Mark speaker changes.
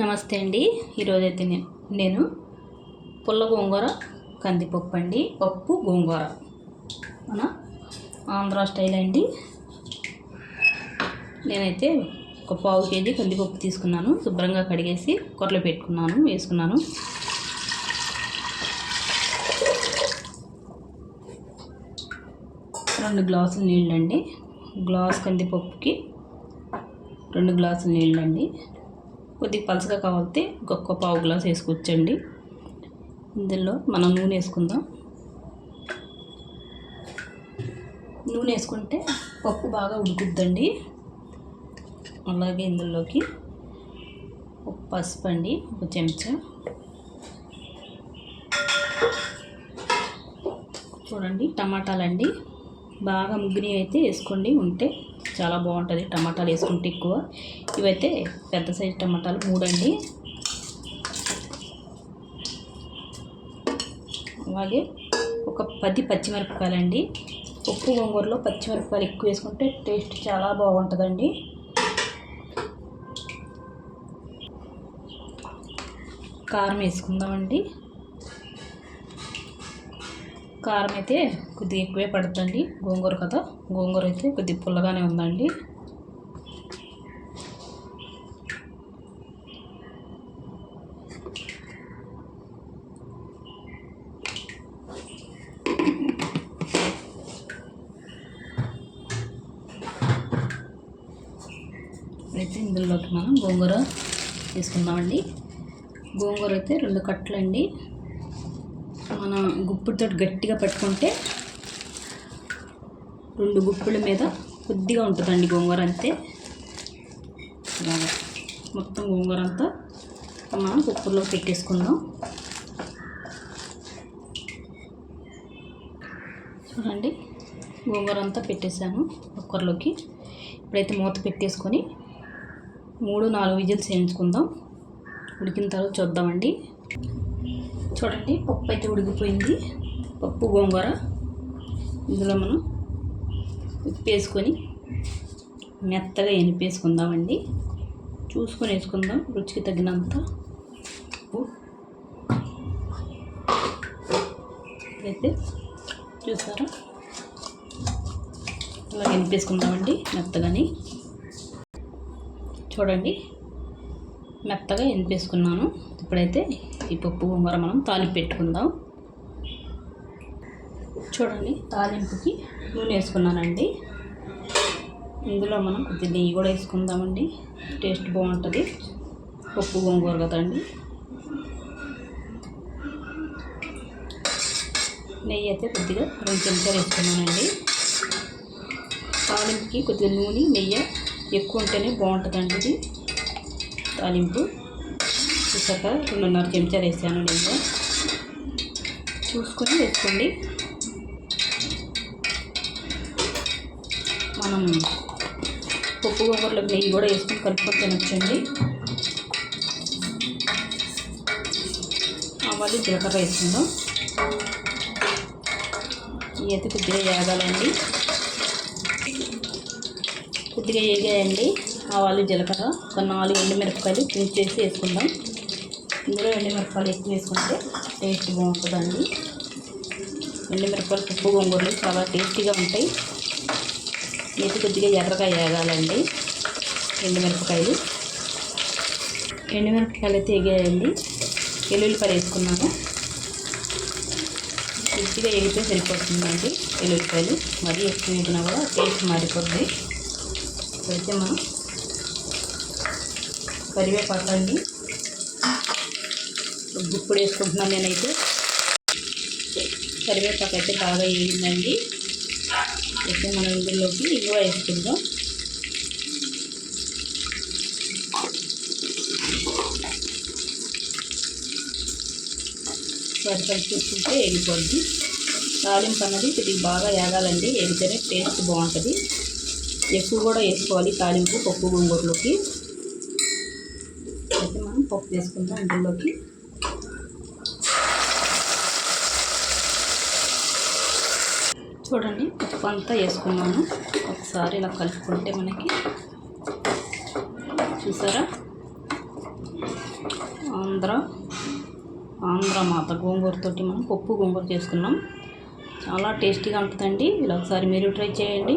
Speaker 1: నమస్తే అండి. ఈరోజైతే నేను నేను పుల్ల గోంగూర కందిపప్పు అండి. పప్పు గోంగూర. మన ఆంధ్ర స్టైల్ అండి. నేనైతే ఒక పావు కేజీ కందిపప్పు తీసుకున్నాను. శుభ్రంగా కడిగేసి కుక్కర్లో పెట్టుకున్నాను వేసుకున్నాను. రెండు గ్లాసులు నీళ్ళండి. గ్లాస్ కందిపప్పుకి రెండు గ్లాసులు నీళ్ళండి. కొద్దిగా పలసగా కావాలితే ఇంకొక పావు గ్లాస్ వేసుకోవచ్చండి. ఇందులో మనం నూనె వేసుకుందాం. నూనె వేసుకుంటే పప్పు బాగా ఉడుకుద్దండి. అలాగే ఇందులోకి ఒక పసుపు అండి ఒక చెంచా. చూడండి టమాటాలండి. బాగా ముగ్గుని అయితే వేసుకోండి ఉంటే చాలా బాగుంటుంది. టమాటాలు వేసుకుంటే ఎక్కువ. ఇవైతే పెద్ద సైజు టమాటాలు మూడండి. అలాగే ఒక పది పచ్చిమిరపకాయలండి. ఉప్పు గోంగూరలో పచ్చిమిరపకాయలు ఎక్కువ వేసుకుంటే టేస్ట్ చాలా బాగుంటుందండి. కారం వేసుకుందామండి. కారం అయితే కొద్దిగా ఎక్కువే పడుతుందండి. గోంగూర కదా గోంగూర అయితే కొద్దిగా పుల్లగానే ఉందండి. అయితే ఇందులోకి మనం గోంగూర తీసుకుందామండి. గోంగూర అయితే రెండు కట్టలండి. మన గుప్పుడుతో గట్టిగా పట్టుకుంటే రెండు గుప్పుల మీద కొద్దిగా ఉంటుందండి గోంగూర అంతే. మొత్తం గోంగూర అంతా మనం కుక్కర్లో పెట్టేసుకుందాం. చూడండి గోంగూర అంతా పెట్టేసాను కుక్కర్లోకి. ఇప్పుడైతే మూత పెట్టేసుకొని మూడు నాలుగు విజిల్స్ వేయించుకుందాం. ఉడికిన తర్వాత చూద్దామండి. చూడండి పప్పు అయితే ఉడికిపోయింది. పప్పు గోంగూర. ఇందులో మనం ఉప్పు వేసుకొని మెత్తగా ఎనిపేసుకుందామండి. చూసుకొని వేసుకుందాం రుచికి తగినంత ఉప్పు. అయితే చూసారా? అలా ఎనిపేసుకుందామండి మెత్తగాని. చూడండి. మెత్తగా ఎనిపేసుకున్నాను ఇప్పుడైతే ఈ పప్పు గోంగూర మనం తాలింపు పెట్టుకుందాం. చూడండి తాలింపుకి నూనె వేసుకున్నానండి. ఇందులో మనం కొద్దిగా నెయ్యి కూడా వేసుకుందామండి. టేస్ట్ బాగుంటుంది. పప్పు గోంగూర కదండి. నెయ్యి అయితే కొద్దిగా రెండు చెంచాలు వేసుకున్నానండి. తాలింపుకి కొద్దిగా నూనె నెయ్యి ఎక్కువ ఉంటేనే బాగుంటుందండి ఇది. తాలింపు. చూసాక రెండున్నర చెంచాలు వేసాను నేను. చూసుకొని వేసుకోండి. మనం పప్పు గోంగూరలోకి నెయ్యి కూడా వేసుకొని కలుపుకొని తినొచ్చండి. ఆవాలు జీలకర్ర వేసుకుందాం. ఈ అయితే కొద్దిగా యాగాలండి కొద్దిగా వేగాయండి ఆవాలు జీలకర్ర ఒక నాలుగు ఎండుమిరపకాయలు తుంచి చేసి వేసుకుందాం. ఇందులో ఎండుమిరపకాయలు ఎక్కువ వేసుకుంటే టేస్ట్ బాగుంటుందండి. ఎండుమిరపకాయలు పప్పు గోంగూరలు చాలా టేస్టీగా ఉంటాయి. ఇది కొద్దిగా ఎర్రగా వేగాలండి ఎండుమిరపకాయలు. ఎండుమిరపకాయలు అయితే ఎగాయండి ఎల్లుల్లిపాయలు వేసుకున్నాను. కొద్దిగా ఎగితే సరిపోతుందండి ఎల్లుల్లిపాయలు. మరీ ఎక్కువ వేగినా కూడా టేస్ట్ మారిపోతుంది. ఇప్పుడైతే మనం కరివేపాకు అండి గుప్పుడు వేసుకుంటున్నాను నేనైతే. కరివేపాకు అయితే బాగా వేగిందండి అయితే మనం ఇందులోకి ఇంగువ వేసుకుందాం. సరిపడి చూసుకుంటే వేగిపోద్ది. తాలింపు అన్నది ఇది బాగా వేగాలండి. వేగితేనే టేస్ట్ బాగుంటుంది. ఎక్కువ కూడా వేసుకోవాలి. తాలింపు పప్పు గోంగూరలోకి. అయితే మనం పప్పు వేసుకుందాం అందులోకి. చూడండి పప్పు అంతా వేసుకున్నాను. ఒకసారి ఇలా కలుపుకుంటే మనకి చూసారా? ఆంధ్ర ఆంధ్ర మాత గోంగూరతోటి మనం పప్పు గోంగూర చేసుకున్నాం. చాలా టేస్టీగా ఉంటుందండి. ఇలా ఒకసారి మీరు ట్రై చేయండి.